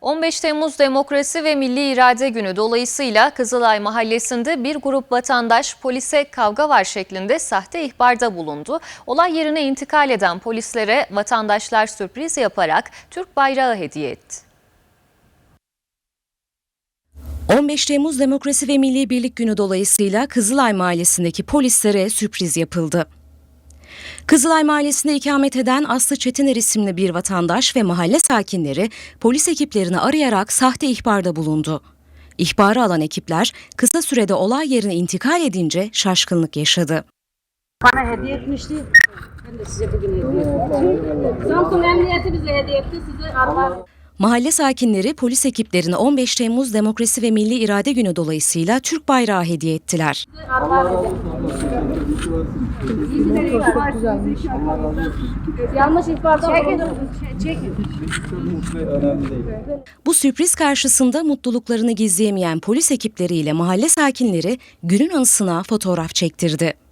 15 Temmuz Demokrasi ve Milli İrade Günü dolayısıyla Kızılay Mahallesi'nde bir grup vatandaş polise kavga var şeklinde sahte ihbarda bulundu. Olay yerine intikal eden polislere vatandaşlar sürpriz yaparak Türk bayrağı hediye etti. 15 Temmuz Demokrasi ve Milli Birlik Günü dolayısıyla Kızılay Mahallesi'ndeki polislere sürpriz yapıldı. Kızılay Mahallesi'nde ikamet eden Aslı Çetiner isimli bir vatandaş ve mahalle sakinleri polis ekiplerini arayarak sahte ihbarda bulundu. İhbarı alan ekipler kısa sürede olay yerine intikal edince şaşkınlık yaşadı. Bana hediye etmişti. Ben de size bugün hediye ettim. Samsun Emniyeti bize hediye etti. Size araba Mahalle sakinleri polis ekiplerine 15 Temmuz Demokrasi ve Milli İrade Günü dolayısıyla Türk bayrağı hediye ettiler. Yanlış ihbarda. Bu sürpriz karşısında mutluluklarını gizleyemeyen polis ekipleriyle mahalle sakinleri günün anısına fotoğraf çektirdi.